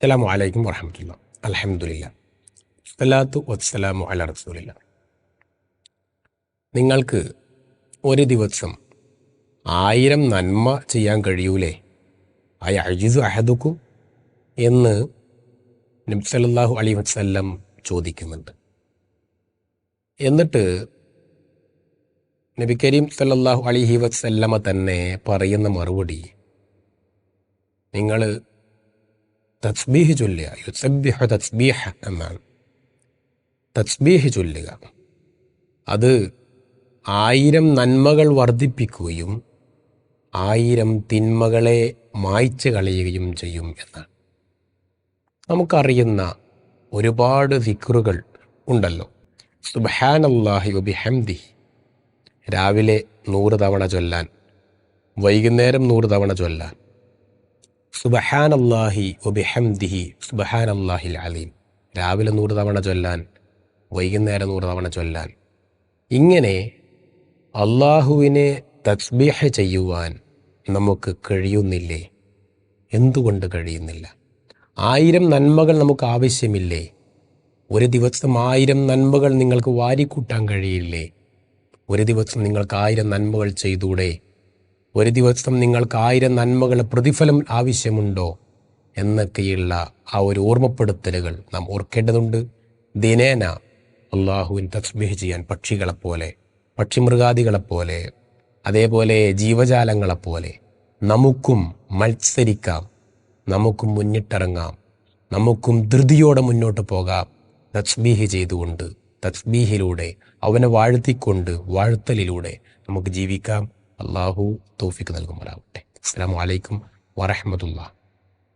അസ്സലാമു അലൈക്കും വറഹമത്തുള്ള അലഹമുല്ല സലാത്തു വസ്സലാമു അല റസൂലില്ല നിങ്ങൾക്ക് ഒരു ദിവസം ആയിരം നന്മ ചെയ്യാൻ കഴിയൂലേ? ആ അജിസു അഹദുക്കും എന്ന് നബ്സലല്ലാഹു അലി വസ്ല്ലം ചോദിക്കുന്നുണ്ട്. എന്നിട്ട് നബി കരീം സല്ലല്ലാഹു അലൈഹി വസല്ലമ തന്നെ പറയുന്ന മറുപടി നിങ്ങൾ തസ്ബീഹ് ചൊല്ലുക. യുസബ്ബിഹ തസ്ബീഹ എന്നാണ്. തസ്ബീഹ് ചൊല്ലുക. അത് ആയിരം നന്മകൾ വർദ്ധിപ്പിക്കുകയും ആയിരം തിന്മകളെ മായ്ച്ചു കളയുകയും ചെയ്യും എന്നാണ്. നമുക്കറിയുന്ന ഒരുപാട് ദിക്റുകൾ ഉണ്ടല്ലോ. സുബഹാനല്ലാഹി വബിഹംദി രാവിലെ നൂറ് തവണ ചൊല്ലാൻ വൈകുന്നേരം നൂറ് തവണ ചൊല്ലാൻ സുബഹാനല്ലാഹി ഒബിഹംദിഹി സുബഹാനല്ലാഹിൽ അലീം. രാവിലെ നൂറ് തവണ ചൊല്ലാൻ വൈകുന്നേരം നൂറ് തവണ ചൊല്ലാൻ. ഇങ്ങനെ അള്ളാഹുവിനെ തസ്ബീഹ ചെയ്യുവാൻ നമുക്ക് കഴിയുന്നില്ലേ? എന്തുകൊണ്ട് കഴിയുന്നില്ല? ആയിരം നന്മകൾ നമുക്ക് ആവശ്യമില്ലേ? ഒരു ദിവസം ആയിരം നന്മകൾ നിങ്ങൾക്ക് വാരിക്കൂട്ടാൻ കഴിയില്ലേ? ഒരു ദിവസം നിങ്ങൾക്ക് ആയിരം നന്മകൾ ചെയ്തൂടെ? ഒരു ദിവസം നിങ്ങൾക്ക് ആയിരം നന്മകൾ പ്രതിഫലം ആവശ്യമുണ്ടോ എന്നൊക്കെയുള്ള ആ ഒരു ഓർമ്മപ്പെടുത്തലുകൾ നാം ഓർക്കേണ്ടതുണ്ട്. ദിനേന അള്ളാഹുവിൻ തസ്മിഹ് ചെയ്യാൻ പക്ഷികളെപ്പോലെ പക്ഷിമൃഗാദികളെപ്പോലെ അതേപോലെ ജീവജാലങ്ങളെപ്പോലെ നമുക്കും മത്സരിക്കാം നമുക്കും മുന്നിട്ടിറങ്ങാം നമുക്കും ധൃതിയോടെ മുന്നോട്ട് പോകാം. തസ്ബീഹ് ചെയ്തുകൊണ്ട് തസ്ബീഹിലൂടെ അവനെ വാഴ്ത്തിക്കൊണ്ട് വാഴ്ത്തലിലൂടെ നമുക്ക് ജീവിക്കാം. അള്ളാഹു തോഫിക്ക് നൽകുമാറാവട്ടെ. അസ്സാം വലൈക്കും വറഹമത്തുള്ള